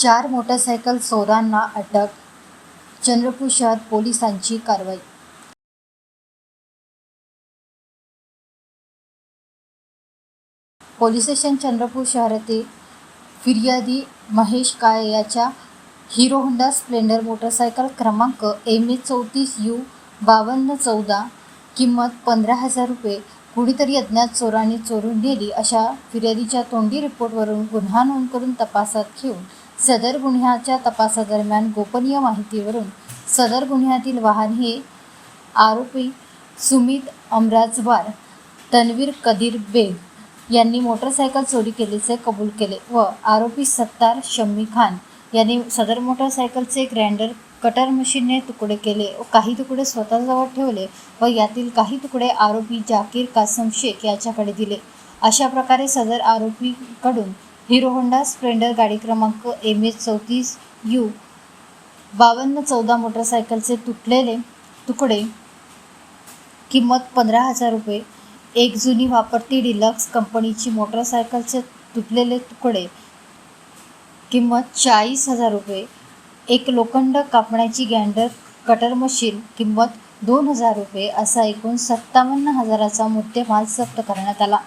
चार मोटरसायकल चोरांना अटक चंद्रपूर शहर पोलिसांची कारवाई पोलीस स्टेशन चंद्रपूर शहरातील फिर्यादी महेश काळे याच्या हिरो होंडा स्प्लेंडर मोटरसायकल क्रमांक एम ए चौतीस यू बावन्न चौदा किंमत पंधरा हजार रुपये कुणीतरी अज्ञात चोरांनी चोरून नेली अशा फिर्यादीच्या तोंडी रिपोर्टवरून गुन्हा नोंद करून तपासात घेऊन सदर गुन्ह्याच्या तपासादरम्यान गोपनीय माहितीवरून सदर गुन्ह्यातील वाहन हे आरोपी सुमित अमराजवार तन्वीर कदीर बेग यांनी मोटरसायकल चोरी केल्याचे कबूल केले व आरोपी सत्तार शम्मी खान यांनी सदर मोटरसायकलचे ग्राइंडर कटर मशीनने तुकडे केले व काही तुकडे स्वतःजवळ ठेवले व यातील काही तुकडे आरोपी जाकीर कासम शेख याच्याकडे दिले. अशा प्रकारे सदर आरोपीकडून हिरो होंडा स्प्लेंडर गाडी क्रमांक एम एच चौतीस यू बावन्न चौदा मोटरसायकलचे तुटलेले तुकडे किंमत पंधरा हजार रुपये. एक जुनी वापरती डिलक्स कंपनीची मोटरसायकलचे तुटलेले तुकडे किंमत चाळीस हजार रुपये. एक लोखंड कापण्याची गँडर कटर मशीन किंमत दोन हजार रुपये. असा एकूण सत्तावन्न हजाराचा मुद्देमाल जप्त करण्यात आला.